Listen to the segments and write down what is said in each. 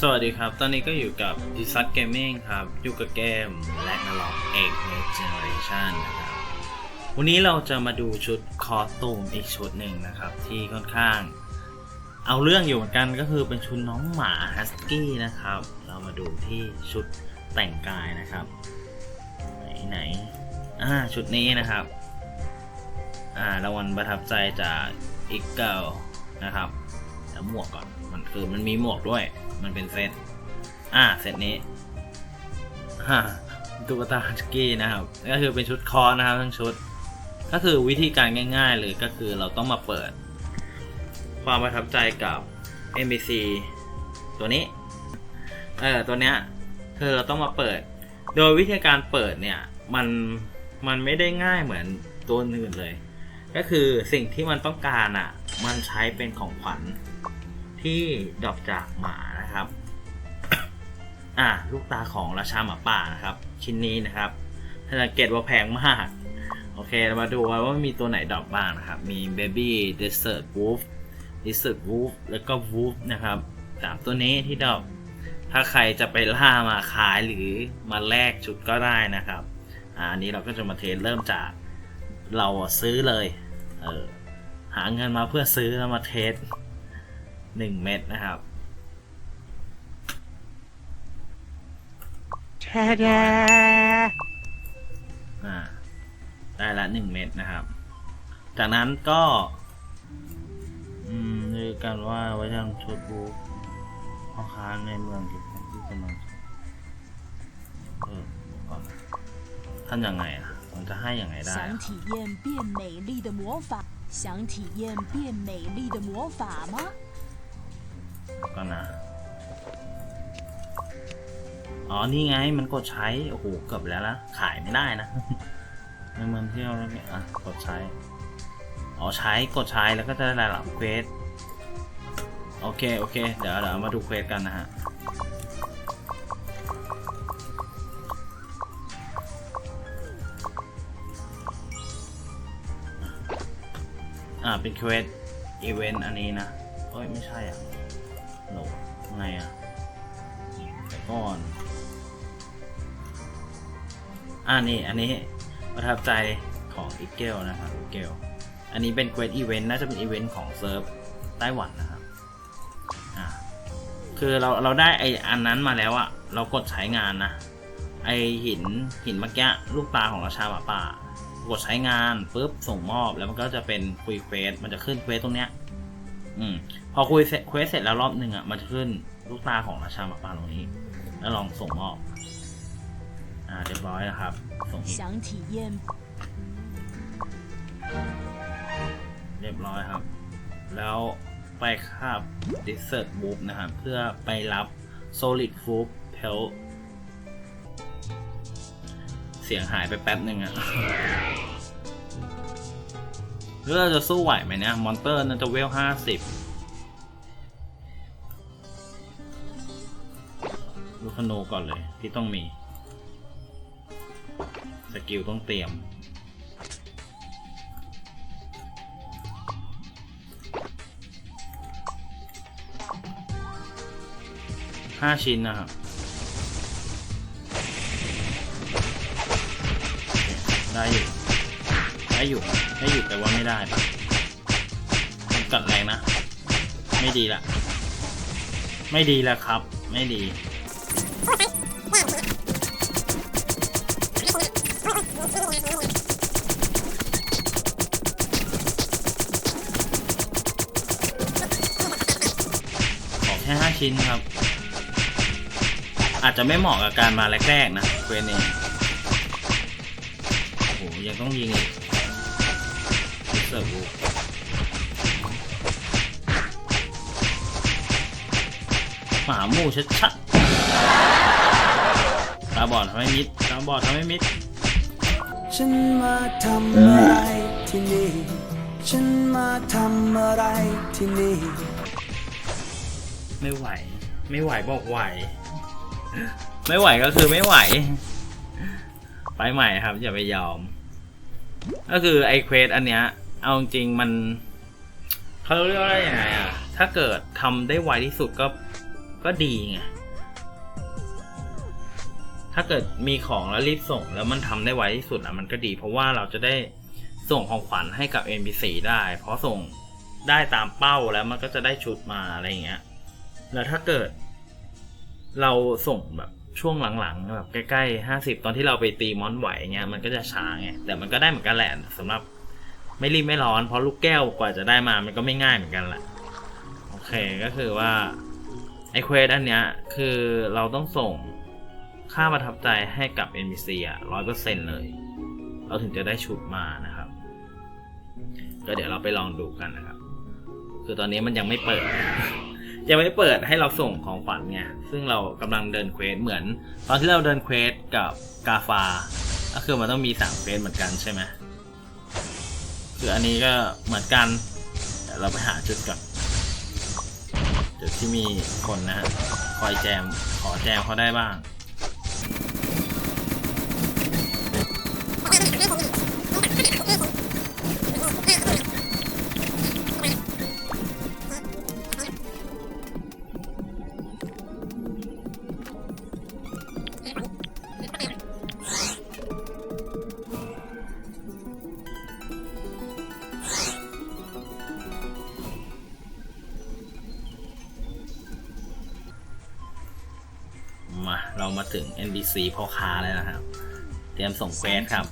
สวัสดีครับ ตอนนี้ก็อยู่กับดิซั g เกมมิ่งครับ อยู่กับเกม l a g n a r o k X Next Generation นะครับ วันนี้เราจะมาดูชุดคอสตูมอีกชุดหนึ่งนะครับ ที่ค่อนข้าง เอาเรื่องอยู่เหมือนกันก็คือเป็นชุดน้องหมาฮัสกี้นะครับ เรามาดูที่ชุดแต่งกายนะครับ ไหนไหนอ่าชุดนี้นะครับ อ่ารางวัลประทับใจจากอีกเกิลนะครับแล้วหมวกก่อนมันคือมันมีหมวกด้วย มันเป็นเซต อ่า เซตนี้ฮ่าตุ๊กตาฮัสกี้นะครับ ก็คือเป็นชุดคอนะครับทั้งชุด ก็คือวิธีการง่าย ๆ เลยก็คือเราต้องมาเปิด ความประทับใจกับ NPC ตัวนี้ เออ ตัวเนี้ยคือเราต้องมาเปิด โดยวิธีการเปิดเนี่ย มัน มันไม่ได้ง่ายเหมือนตัวอื่นเลย ก็คือสิ่งที่มันต้องการอะ มันใช้เป็นของขวัญที่ดอปจากหมา อ่าลูกตาของราชาหมาป่านะครับ ชิ้นนี้นะครับถ้าสังเกตว่าแพงมาก โอเคเรามาดูว่ามีตัวไหนดรอปบ้างนะครับ มี Baby Desert Wolf Desert Wolf แล้วก็ Wolf นะครับสามตัวนี้ที่ดรอปถ้าใครจะไปล่ามาขายหรือมาแลกชุดก็ได้นะครับอันนี้เราก็จะมาเทสเริ่มจากเราซื้อเลยเออหาเงินมาเพื่อซื้อแล้วมาเทสหนึ่งเม็ดนะครับ อ่า ได้ละหนึ่งเม็ดนะครับ จากนั้นก็ อืมเรียกกันว่าไว้ทางชุดบูธพ่อค้าในเมืองที่ที่กำลังเออเดี๋ยวก่อนท่านยังไงอ่ะมันจะให้ยังไงได้ 想 อ่ะ 体验变美丽的魔法，想体验变美丽的魔法吗？ ก็นะ อ๋อ นี่ไง มันกดใช้ โอ้โห เกือบแล้วละ ขายไม่ได้นะในเมืองเที่ยวแล้วเนี่ยอะ กดใช้ อ๋อ ใช้ กดใช้ แล้วก็จะได้รายหลังเควส โอเค โอเค เดี๋ยวเดี๋ยวมาดูเควสกันนะฮะ อ่า เป็นเควสอีเวนต์อันนี้นะ เอ้ย ไม่ใช่อะโหลไงอะเดี๋ยวก่อน อ่านี่อันนี้ประทับใจของอีเกลนะครับอีเกลอันนี้เป็นเควสอีเวนต์น่าจะเป็นอีเวนต์ของเซิร์ฟไต้หวันนะครับอ่าคือเราเราได้ไออันนั้นมาแล้วอะเรากดใช้งานนะไอหินหินเมื่อกี้ลูกตาของราชาหมาป่ากดใช้งานปุ๊บส่งมอบแล้วมันก็จะเป็นคุยเควสมันจะขึ้นเควสตรงเนี้ยอืมพอคุยเควสเสร็จแล้วรอบหนึ่งอะมันจะขึ้นลูกตาของราชาหมาป่าตรงนี้ แล้วลองส่งมอบ เรียบร้อยนะครับส่งอีกเรียบร้อยครับ แล้วไปคาบ Desert b o o k นะครับ เพื่อไปรับ Solid Food p e l เสียงหายไปแป๊บหนึ่งอะเพื่อรจะสู้ไหวไหมเนี่ยมอนเตอร์นั่นจะเวลห้าสิบลูกธนูก่อนเลยที่ต้องมี สกิลต้องเตรียม ห้าชิ้นนะครับ ได้อยู่ ได้อยู่ ได้อยู่แต่ว่าไม่ได้ปะมันกัดแรงนะ ไม่ดีละ ไม่ดีแล้วครับ ไม่ดี ขอแค่ห้าชิ้นครับ อาจจะไม่เหมาะกับการมาแรกๆนะเควสนี้โอ้โหยังต้องยิงอีกเสิร์ฟบูหมาหมู่ชัดๆตาบอดทำให้มิดตาบอดทำให้มิด ฉันมาทำอะไรที่นี่ ฉันมาทำอะไรที่นี่ ไม่ไหว ไม่ไหวบอกไหว ไม่ไหวก็คือไม่ไหว ไปใหม่ครับ อย่าไปยอม ก็คือไอเควสอันเนี้ย เอาจริงมันเขาเรียกว่าอะไรยังไงอะถ้าเกิดทำได้ไวที่สุดก็ก็ดีไง ถ้าเกิดมีของแล้วรีบส่ง แล้วมันทำได้ไวที่สุดอะมันก็ดี เพราะว่าเราจะได้ส่งของขวัญให้กับ NPC ได้ เพราะส่งได้ตามเป้าแล้วมันก็จะได้ชุดมาอะไรอย่างเงี้ย แล้วถ้าเกิด เราส่งแบบช่วงหลังๆแบบใกล้ๆห้าสิบตอนที่เราไปตีมอนไหวเงี้ยมันก็จะช้าไงแต่มันก็ได้เหมือนกันแหละสำหรับไม่รีบไม่ร้อนเพราะลูกแก้วกว่าจะได้มามันก็ไม่ง่ายเหมือนกันแหละโอเคก็คือว่าไอเควสอันเนี้ยคือเราต้องส่ง ค่าประทับใจให้กับ NPC อะร้อยเปอร์เซ็นต์เลย เราถึงจะได้ชุดมานะครับ ก็เดี๋ยวเราไปลองดูกันนะครับ คือตอนนี้มันยังไม่เปิด ยังไม่เปิดให้เราส่งของขวัญไงซึ่งเรากำลังเดินเควสเหมือน ตอนที่เราเดินเควสกับกาฟา ก็คือมันต้องมีสามเควสเหมือนกันใช่ไหมคืออันนี้ก็เหมือนกันเราไปหาจุดก่อนจุดที่มีคนนะฮะคอยแจมขอแจมเขาได้บ้าง สีพ่อค้าแล้วนะครับ เตรียมส่งเควสครับม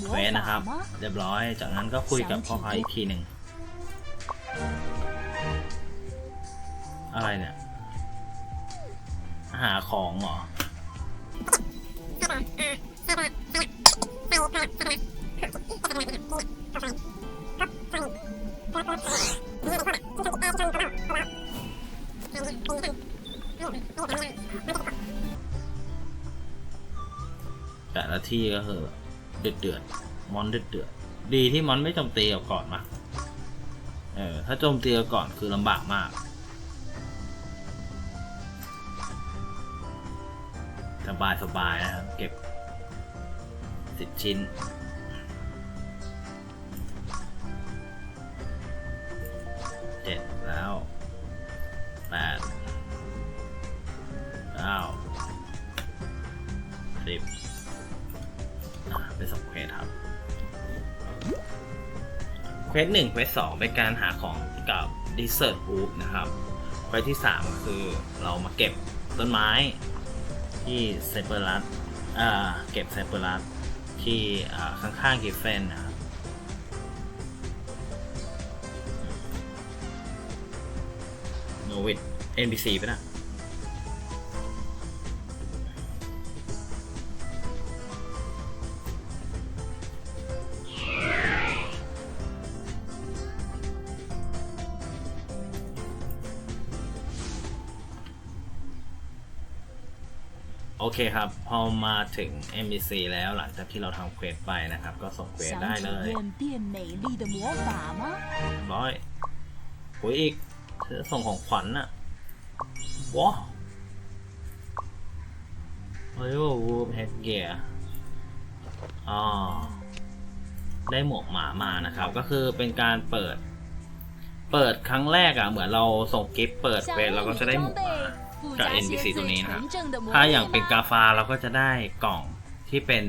อบเควสนะครับ เรียบร้อย จากนั้นก็คุยกับพ่อค้าอีกทีหนึ่ง อะไรเนี่ย หาของเหรอ ละที่ก็คือเดือดเดือดมอนเดือดเดือดดีที่มอนไม่โจมตีก่อนมาเออถ้าโจมตีก่อนคือลำบากมากสบายสบายนะครับเก็บสิบชิ้นเจ็ดแล้วแปดเก้า เควสหนึ่งเควสสองเป็นการหาของกับ Desert Roof นะครับเควสที่สามคือเรามาเก็บต้นไม้ที่ไซเปอรัสเก็บไซเปอร์ลัสที่ข้างๆกิฟเฟนนะครับโนวิด NPC ไปนะ โอเคครับ พอมาถึง MBC แล้วหลังจากที่เราทำเควสไปนะครับ ก็ส่งเควสได้เลยร้อยหุยอีกจะส่งของขวัญอะว้าโอ้ยวูบเฮดเกียร์อ๋อได้หมวกหมามานะครับ ก็คือเป็นการเปิด เปิดครั้งแรกอะ่ะ เหมือนเราส่งกิฟต์เปิดเฟสเราก็จะได้หมวกหมา กับ NPC ตัวนี้นะครับ ถ้าอย่างเป็นกาฟาเราก็จะได้กล่องที่เป็น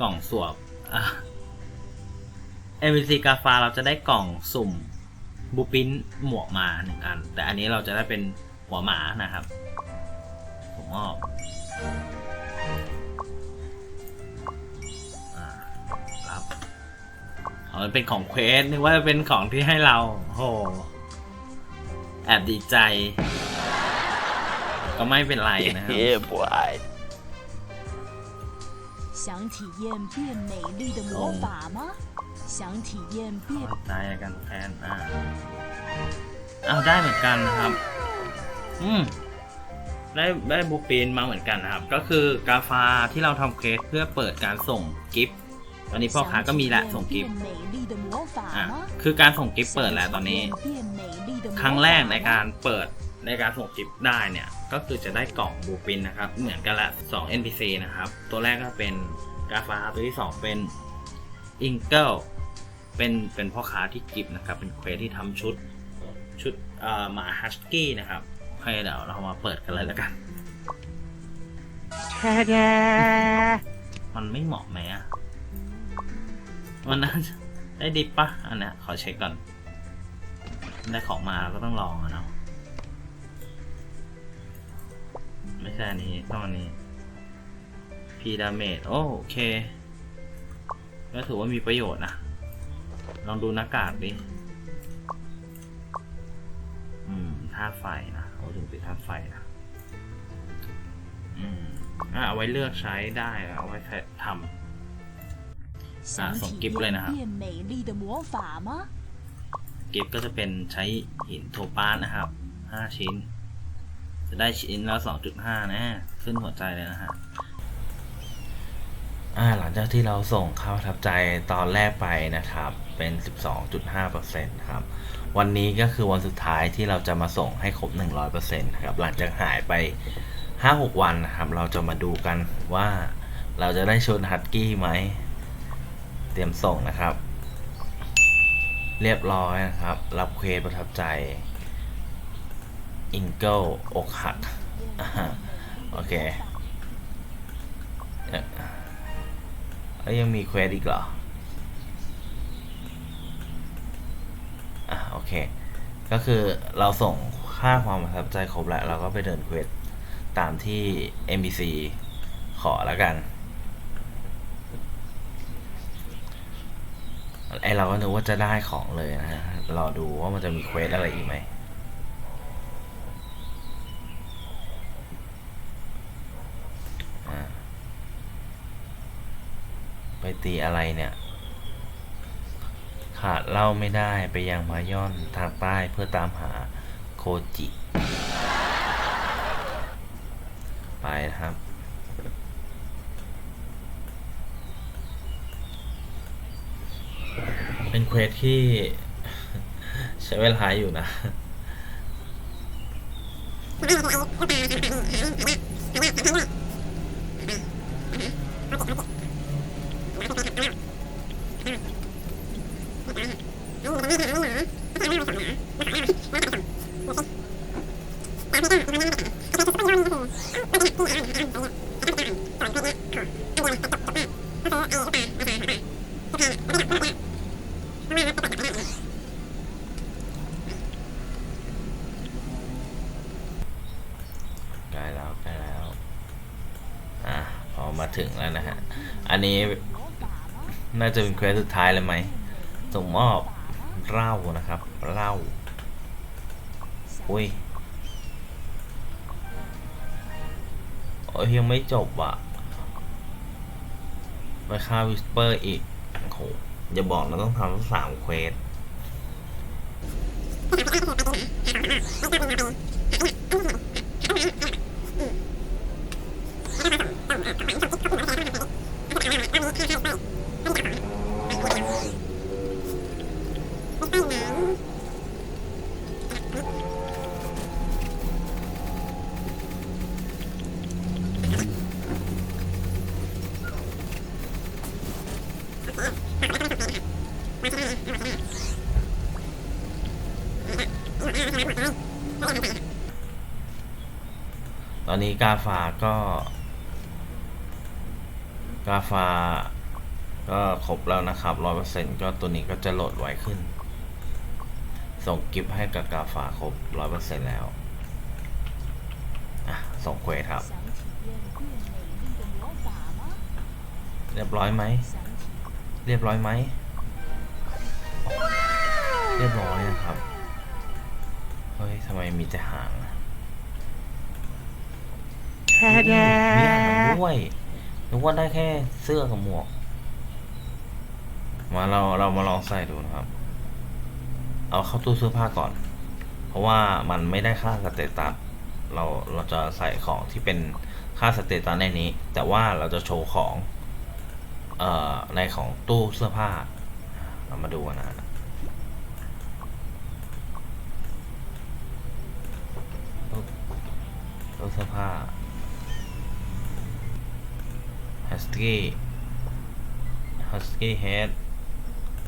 กล่องสวบ NPC กาฟาเราจะได้กล่องสุ่มบูปิ้นหมวกหมาหนึ่งอัน แต่อันนี้เราจะได้เป็นหัวหมานะครับผมออกรับอามันเป็นของเควสนึกว่าจะเป็นของที่ให้เราโหแอบดีใจ ก็ไม่เป็นไรนะครับ Yeah, boy. 想体验变美丽的魔法吗？想体验变 เข้าใจกันแทนอ่าเอาได้เหมือนกันนะครับ อืม ได้ได้บูปีนมาเหมือนกันนะครับ ก็คือกาฟาที่เราทำเคสเพื่อเปิดการส่งกิฟต์ตอนนี้พ่อค้าก็มีแหละส่งกิฟต์ 变美丽的魔法 อ่ะ 吗？ คือการส่งกิฟต์เปิดแล้วตอนนี้ 想体验变美丽的魔法吗 ครั้งแรกในการเปิด ในการส่งกิฟต์ได้เนี่ย ก็คือจะได้กล่องบูปินนะครับ เหมือนกันละ 2 NPC นะครับ ตัวแรกก็เป็นกาฟาตัวที่ 2 เป็นอิงเกิลเป็นเป็นพ่อค้าที่กิฟนะครับ เป็นเควสที่ทำชุดชุดเอ่อหมาฮัสกี้นะครับให้เดี๋ยวเรามาเปิดกันเลยแล้วกันมันไม่เหมาะไหมอะมันน่าจะได้ดิปปะอันเนี้ยขอเช็คก่อน ได้ของมาก็ต้องลองอะเนาะ ค่นี้เท่านี้พีระเมดโอเค ก็ถือว่ามีประโยชน์นะ ลองดูหน้ากากดิ อืมธาตุไฟนะเอาถึงเป็นธาตุไฟนะ อืมอะเอาไว้เลือกใช้ได้เอาไว้ทำสะสมกิฟเลยนะครับกิฟก็จะเป็นใช้หินโทปาสนะครับห้าชิ้น จะได้ชิ้นละ2.5นะ ขึ้นหัวใจเลยนะฮะอ่าหลังจากที่เราส่งค่าทับใจตอนแรกไปนะครับ เป็น 12.5%ครับ วันนี้ก็คือวันสุดท้ายที่เราจะมาส่งให้ครบ 100%นะครับ หลังจากหายไป 5-6 วันนะครับ เราจะมาดูกันว่าเราจะได้ชนฮัตกี้ไหม เตรียมส่งนะครับ เรียบร้อยนะครับ รับเควสประทับใจ อิงเกิลอกหักโอเคแล้วยังมีเควสอีกเหรออะโอเค ก็คือเราส่งค่าความประทับใจครบแล้ว เราก็ไปเดินเควสตามที่ NPC ขอแล้วกันไอเราก็นึกว่าจะได้ของเลยนะฮะ รอดูว่ามันจะมีเควสอะไรอีกไหม ไปตีอะไรเนี่ย ขาดเล่าไม่ได้ไปยังมาย่อนทางใต้เพื่อตามหาโคจิ ไปนะครับเป็นเควสที่ใช้เวลาอยู่นะใกล้แล้วใกล้แล้ว อะ พอ มาถึงแล้วนะฮะ อันนี้น่าจะเป็นเควสสุดท้ายเลยไหมส่งมอบเหล้านะครับเหล้าอุ้ยโอ้ยยังไม่จบอะไปฆ่าวิสเปอร์อีกโอ้โหอย่าบอกนะต้องทำทั้งสามเควส ตอนนี้กาฟาก็ กราฟาก็ครบแล้วนะครับร้อยเปอร์เซ็นต์ก็ตัวนี้ก็จะโหลดไวขึ้น ส่งกิฟให้กับกาฟาครบร้อยเปอร์เซ็นต์แล้วส่งเควสครับ เรียบร้อยไหม เรียบร้อยไหม เรียบร้อยนะครับ เฮ้ยทำไมมีแต่หางมีหางด้วย นึกว่าได้แค่เสื้อกับหมวก มาเราเรามาลองใส่ดูนะครับ เอาเข้าตู้เสื้อผ้าก่อน เพราะว่ามันไม่ได้ค่าสเตตัสเราเราจะใส่ของที่เป็นค่าสเตตัสในนี้ แต่ว่าเราจะโชว์ของเอ่อในของตู้เสื้อผ้า เรามาดูกันนะตู้เสื้อผ้า Husky Husky Head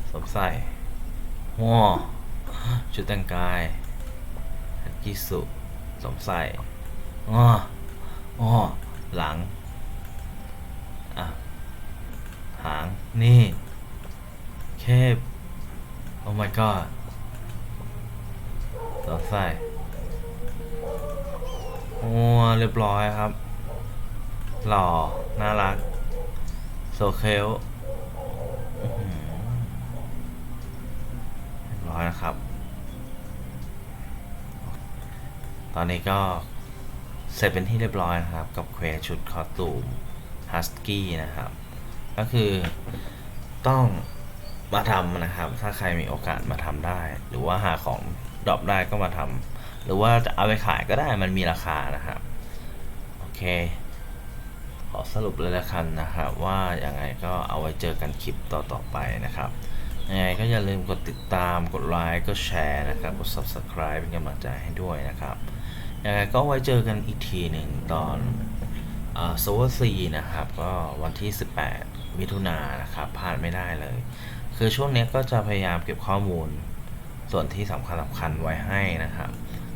สวมใส่ว้าชุดแต่งกายฮัตกิสุสวมใส่อ้ออ้อหลังอะหาง นี่เคบโอ้ my god สวมใส่โอ้เรียบร้อยครับ หล่อ น่ารัก โซเคลเรียบร้อยนะครับ ตอนนี้ก็ เสร็จเป็นที่เรียบร้อยนะครับ กับเควสชุดคอตูมฮัสกี้นะครับ ก็คือต้องมาทำนะครับ ถ้าใครมีโอกาสมาทำได้ หรือว่าหาของดรอปได้ก็มาทำหรือว่าจะเอาไปขายก็ได้มันมีราคานะครับ โอเค ขอสรุปเลยละกันนะครับว่ายังไงก็เอาไว้เจอกันคลิปต่อๆไปนะครับยังไงก็อย่าลืมกดติดตามกดไลค์ก็แชร์นะครับกด subscribe เป็นกำลังใจให้ด้วยนะครับยังไงก็ไว้เจอกันอีกทีหนึ่งตอนโซเวอร์ซีนะครับก็วันที่ 18 มิถุนายนนะครับพลาดไม่ได้เลย คือช่วงนี้ก็จะพยายามเก็บข้อมูลส่วนที่สำคัญสำคัญไว้ให้นะครับ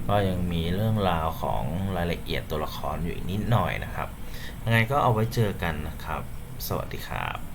ก็ยังมีเรื่องราวของรายละเอียดตัวละครอยู่อีกนิดหน่อยนะครับ ยังไงก็เอาไว้เจอกันนะครับ สวัสดีครับ